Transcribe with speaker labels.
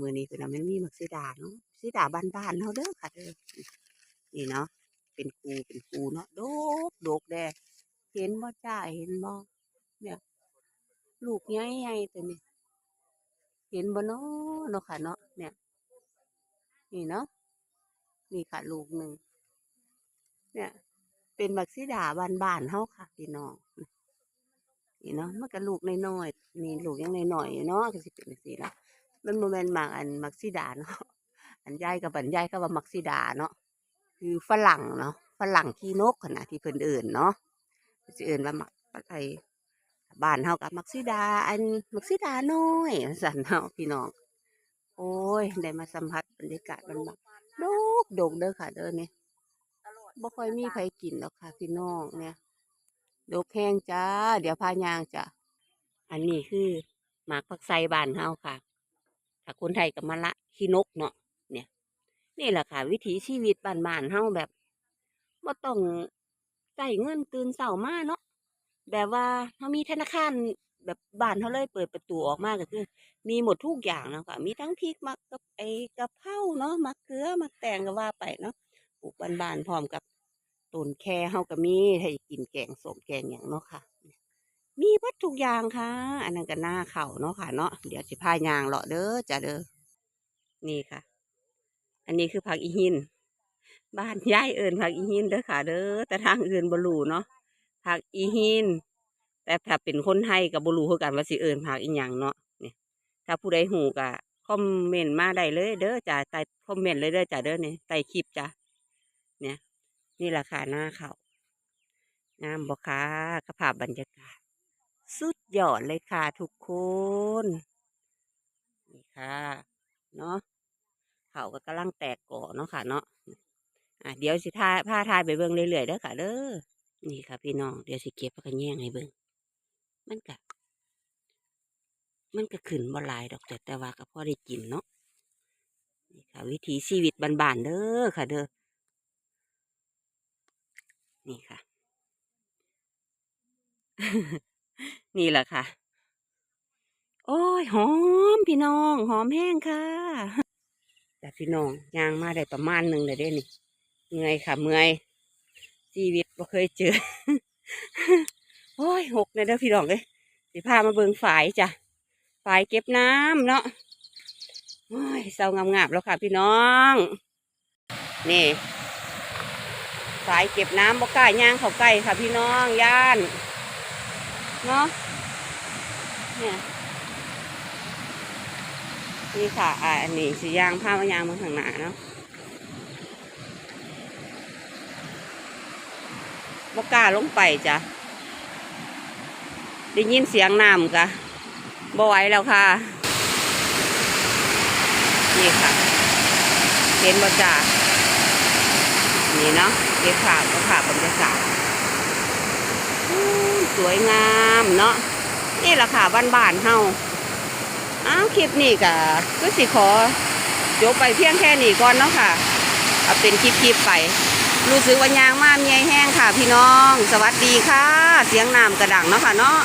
Speaker 1: มือนี้คือนะมันมีมักซิดาเนาะซิดาบ้านๆเฮาเด้อค่ะเด้อนี่เนาะเป็นคูเป็นคูเนาะโดกโดกแดเห็นบ่จ้าเห็นบ่เนี่ยลูกใหญ่ๆตัวนี้เห็นบ่เนาะเนาะค่ะเนาะเนี่ย นี่เนาะนี่ค่ะลูกหนึ่งเนี่ย เป็นบักซิดาบ้านๆเฮาค่ะพี่น้องนี่เนาะมันก็ลูกน้อยๆนี่ลูกยังน้อยๆเนาะก็สิเป็นจังซี่เนาะ มันบ่แม่นหมากอันมักซิดาเนาะอันยายกับบันยายก็ว่ามักซิดาเนาะคือฝรั่งเนาะฝรั่งขี้นกขนาดที่เพิ่นเอิ้นเนาะสิเอิ้นว่ามักไอ้บ้านเฮากับมักซิดา อันมักซิดาน้อยว่าซั่นเนาะพี่น้องโอ้ยได้มาสัมผัสบรรยากาศมันแบบโดกโดกเด้อค่ะเด้อเนี่ยบ่ค่อยมีใครกินหรอกค่ะพี่น้องเนี่ยโดกแห้งจ้า เดี๋ยวพายางจ้ะอันนี้คือหมากผักไซบานเฮาค่ะ ถ้าคนไทยกับมะละขี้นกเนาะเนี่ยนี่แหละค่ะ วิถีชีวิตบ้านบ้านๆเฮาแบบบ่ต้องใช้เงินตื่นเช้ามาเนาะแบบว่าเฮามีธนาคารแบบบ้านเฮาเลยเปิดประตูออกมาก็คือ มีหมดทุกอย่างเนาะค่ะมีทั้งพริกมะกับไอ้กะเพราเนาะมะเขือมะแตงก็ว่าไปเนาะปลูกบ้านๆพร้อมกับต้นแคเฮาก็มีให้กินแกงสมแกงหยังเนาะค่ะ มีวัตทุกอย่างค่ะ อันนั้นก็หน้าเข่าเนาะค่ะเนาะเดี๋ยวสิพายางเลาะเด้อจ้ะเด้อนี่ค่ะ อันนี้คือผักอีหิน บ้านย้ายเอิญผักอีหินเด้อค่ะ เด้อแต่ทางอื่นบ่รู้เนาะผักอีหินแต่ถ้าเป็นคนไทยก็บ่รู้คือกันว่าสิเอิญผักอีหยังเนาะนี่ถ้าผู้ใดหูก็คอมเมนต์มาได้เลย เด้อจ้ะใต้คอมเมนต์เลยเด้อจ้ะเด้อเนี่ยใต้คลิปจ้ะเนี่ย นี่ราคาหน้าเขางามบ่คะกระภาพบรรยากาศ สุดยอดเลยค่ะทุกคนนี่ค่ะเนาะเขาก็กำลังแตกก่อเนาะค่ะเนาะอะเดี๋ยวสิทาผ้าทายไปเบิ่งเรื่อยๆเด้อค่ะเด้อนี่ค่ะ พี่น้องเดี๋ยวสิเก็บแล้วก็แย่งให้เบิ่งมันก็มันก็ขึ้นบ่ลายดอกแต่แต่ว่าก็พอได้กินเนาะนี่ค่ะ วิถีชีวิตบ้านๆเด้อค่ะ เด้อนี่ค่ะ นี่แหละค่ะ โอ้ยหอมพี่น้อง หอมแห้งค่ะแต่พี่น้องยางมาได้ประมาณหนึ่งเลยเด้นี่เมื่อยค่ะเมื่อยชีวิตบ่เคยเจอโอ้ยหกเลยเด้อพี่น้องเลยสิพามาเบิงฝายจ้ะฝายเก็บน้ำเนาะโอ้ยเศร้างามๆแล้วค่ะพี่น้อง นี่ฝายเก็บน้ำบ่กล้าย่างเข้าใกล้ค่ะพี่น้องย่านเนาะ เนี่ยนี่ค่ะอันนี้สียางผ้ามายางมาข้างหน้าเนาะบกล้าลงไปจ้ะได้ยินเสียงน้ำกะบ่ไหวแล้วค่ะ นี่ค่ะ เห็นบ่จ้านี่เนาะเก็บภาพก็ภาพบรรยากาศสวยงามเนาะ นี่แหละค่ะบ้านบ้านเฮาอ้าวคลิปนี้ก็ก็สิขอจบไปเพียงแค่นี้ก่อนเนาะค่ะ เอาเป็นคลิปๆไป รู้สึกว่ายางมากมีไอแห้งค่ะ พี่น้อง สวัสดีค่ะ เสียงน้ำกระดังเนาะค่ะเนาะ